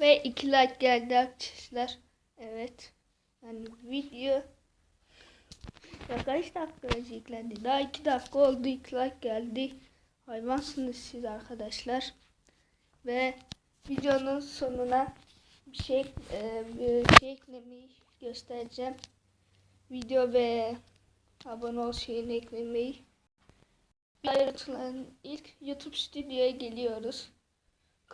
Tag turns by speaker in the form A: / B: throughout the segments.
A: Ve iki like geldi arkadaşlar. Evet. Yani video ya kaç dakika önce yüklendi? Daha iki dakika oldu. iki like geldi. Hayvansınız siz arkadaşlar. Ve videonun sonuna bir şey e, bir şey eklemeyi göstereceğim. Video ve abone ol şeyini eklemeyi. Yaratılan ilk YouTube stüdyoya geliyoruz.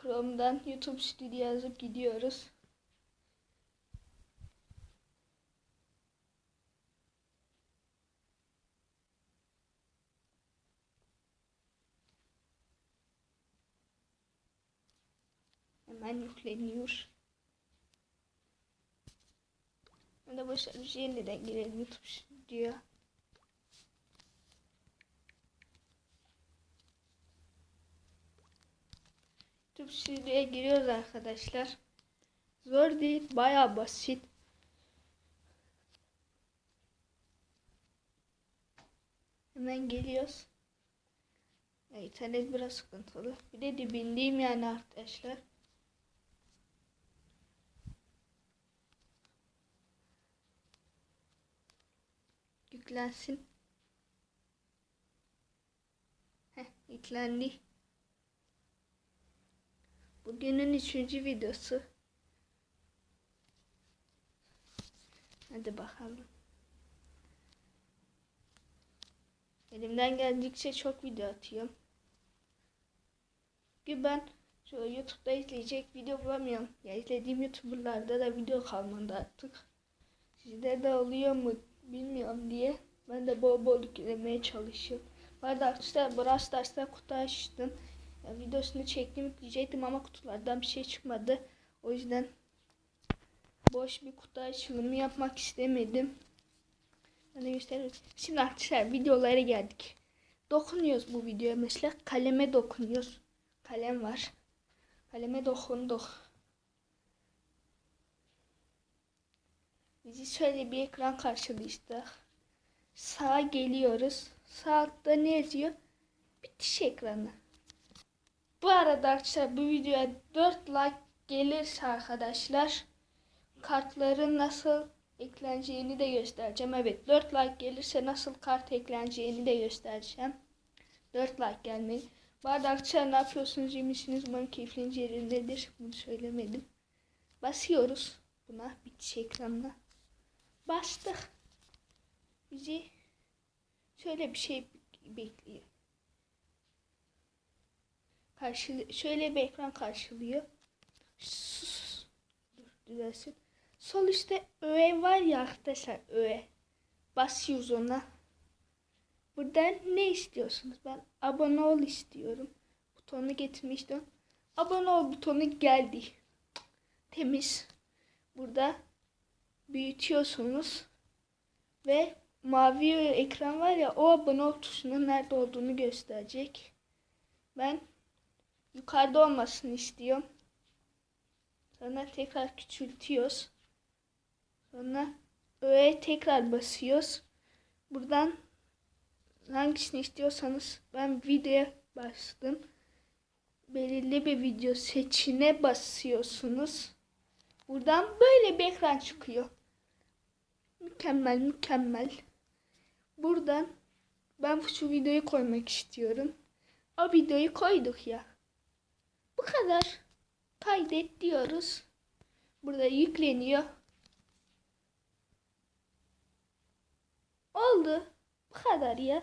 A: Chrome'dan YouTube stüdyo yazıp gidiyoruz. Hemen yükleniyor. Ben de başarılı yeniden girelim YouTube stüdyoya. YouTube stüdyoya giriyoruz arkadaşlar. Zor değil, bayağı basit. Hemen geliyoruz. Ya, İnternet biraz sıkıntılı. Bir de dibindeyim yani arkadaşlar. Yüklensin. Heh, yüklendi. Bugünün üçüncü videosu. Hadi bakalım. Elimden geldikçe çok video atıyorum. Çünkü ben şu YouTube'da izleyecek video bulamıyorum. Ya izlediğim YouTuber'larda da video kalmadı artık. Sizde de oluyor mu bilmiyorum diye. Ben de bol bol yüklemeye çalışıyorum. Bu arada arkadaşlar Brawl Stars'ta kutu açtım. Videosunu çektim yükleyecektim ama kutulardan bir şey çıkmadı. O yüzden boş bir kutu açılımı yapmak istemedim. Ben de göstereyim. Şimdi arkadaşlar videolara geldik. Dokunuyoruz bu videoya mesela kaleme dokunuyoruz. Kalem var. Kaleme dokunduk. Bizi şöyle bir ekran karşılıyor işte. Sağa geliyoruz. Sağ altta ne yazıyor? Bitiş ekranı. Bu arada arkadaşlar bu videoya 4 like gelirse arkadaşlar kartların nasıl ekleneceğini de göstereceğim. Evet 4 like gelirse nasıl kart ekleneceğini de göstereceğim. 4 like gelmeyi. Bu arada arkadaşlar ne yapıyorsunuz iyi misiniz? Umarım keyfiniz yerindedir. Bunu söylemedim. Basıyoruz buna bitiş ekranına. Bastık. Bizi şöyle bir şey bekliyor. Karşı, şöyle bir ekran karşılıyor. Sus. Dur düzelsin. Sol üstte öğe var ya arkadaşlar öğe. Basıyoruz ona. Buradan ne istiyorsunuz? Ben abone ol istiyorum. Butonu getirmiştim. Abone ol butonu geldi. Temiz. Burada büyütüyorsunuz. Ve mavi ekran var ya o abone ol tuşunun nerede olduğunu gösterecek. Ben yukarıda olmasını istiyorum. Sonra tekrar küçültüyoruz. Sonra öğe tekrar basıyoruz. Buradan hangisini istiyorsanız ben videoya bastım. Belirli bir video seçine basıyorsunuz. Buradan böyle bir ekran çıkıyor. Mükemmel mükemmel. Buradan ben şu videoyu koymak istiyorum. O videoyu koyduk ya. Bu kadar. Kaydet diyoruz. Burada yükleniyor. Oldu. Bu kadar ya.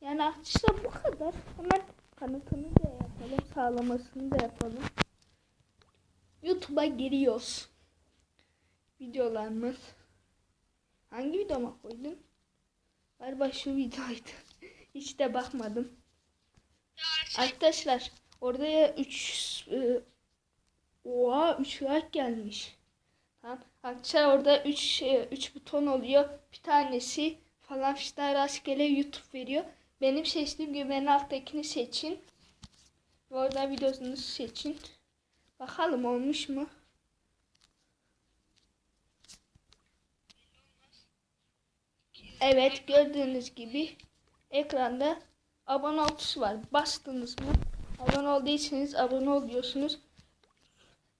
A: Yani arkadaşlar bu kadar. Hemen kanıtını da yapalım. Sağlamasını da yapalım. YouTube'a giriyoruz. Videolarımız. Hangi videoma koydum? Galiba şu videoydu. Hiç de bakmadım. Arkadaşlar orada ya 3 e, Oha 3 like gelmiş. Tamam. Arkadaşlar orada 3 3 buton oluyor. Bir tanesi falan filan rastgele YouTube veriyor. Benim seçtiğim gibi en alttakini seçin. Ve orada videosunu seçin. Bakalım olmuş mu? Evet gördüğünüz gibi ekranda abone ol tuşu var. Bastınız mı? Abone ol değilseniz abone ol diyorsunuz.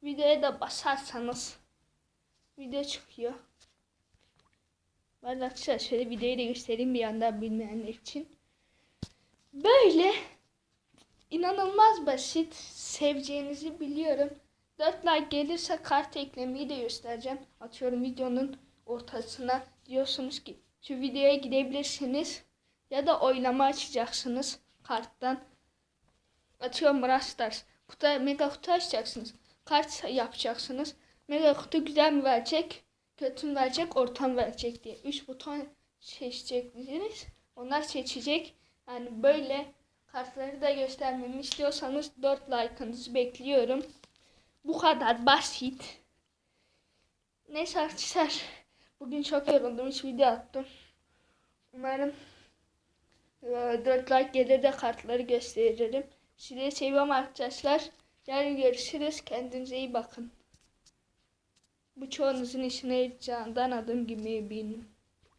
A: videoya da basarsanız video çıkıyor. Ben arkadaşlar şöyle videoyu da göstereyim bir yandan bilmeyenler için. Böyle inanılmaz basit seveceğinizi biliyorum. 4 like gelirse kart eklemeyi de göstereceğim. Atıyorum videonun ortasına diyorsunuz ki şu videoya gidebilirsiniz ya da oylama açacaksınız karttan. Atıyorum Brawl Stars. Kutu, mega kutu açacaksınız. Kart yapacaksınız. Mega kutu güzel mi verecek? Kötü mü verecek? Ortam verecek diye. 3 buton seçeceksiniz. Onlar seçecek. Yani böyle kartları da göstermemi istiyorsanız 4 like'ınızı bekliyorum. Bu kadar basit. Neyse arkadaşlar. Bugün çok yoruldum. Hiç video attım. Umarım e, 4 like gelir de kartları gösteririm. Sizi seviyorum arkadaşlar. Yarın görüşürüz. Kendinize iyi bakın. Bu çoğunuzun işine yarayacağından adım gibi eminim.